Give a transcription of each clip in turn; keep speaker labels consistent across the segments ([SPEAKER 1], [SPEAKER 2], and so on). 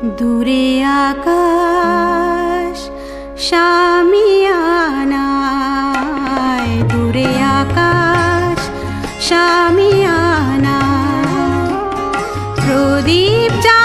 [SPEAKER 1] দূরে আকাশ শামিয়ানায় দূরে আকাশ শামিয়ানায় প্রদীপ যা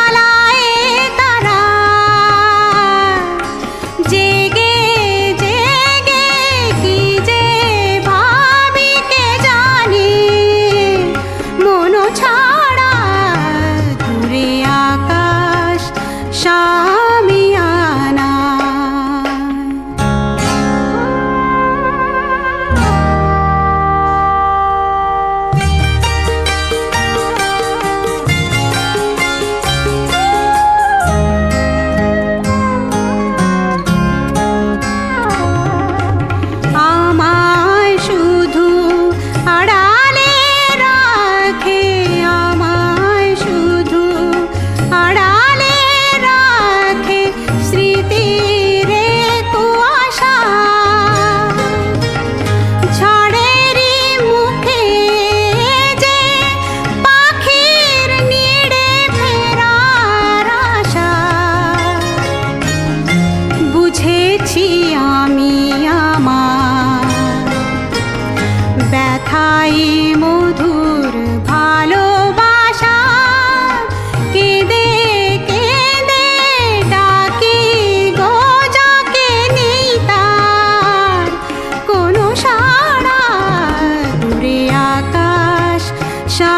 [SPEAKER 1] আছি আমি আমার। ব্যথাই মধুর ভালোবাসা, কেঁদে কেঁদে ডাকি গো, যাকে নেই তার। কোনো সারা দূরে আকাশ সা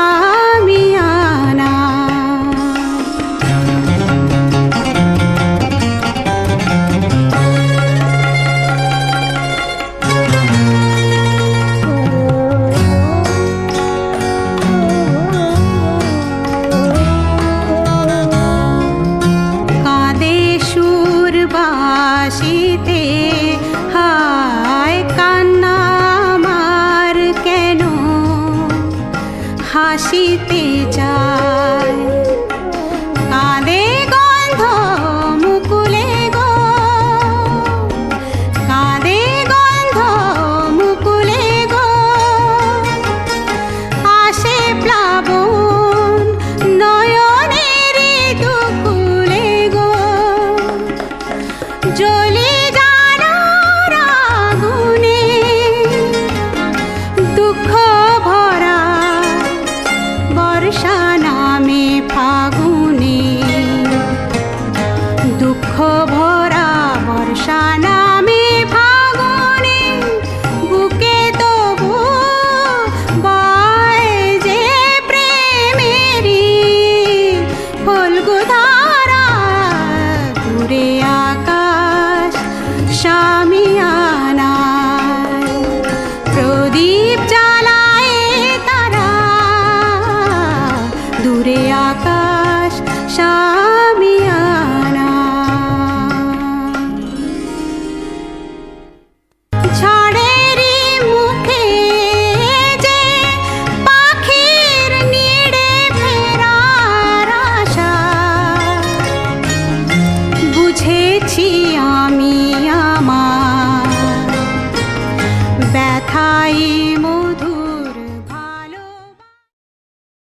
[SPEAKER 1] আসিতে চায়। আকাশ সা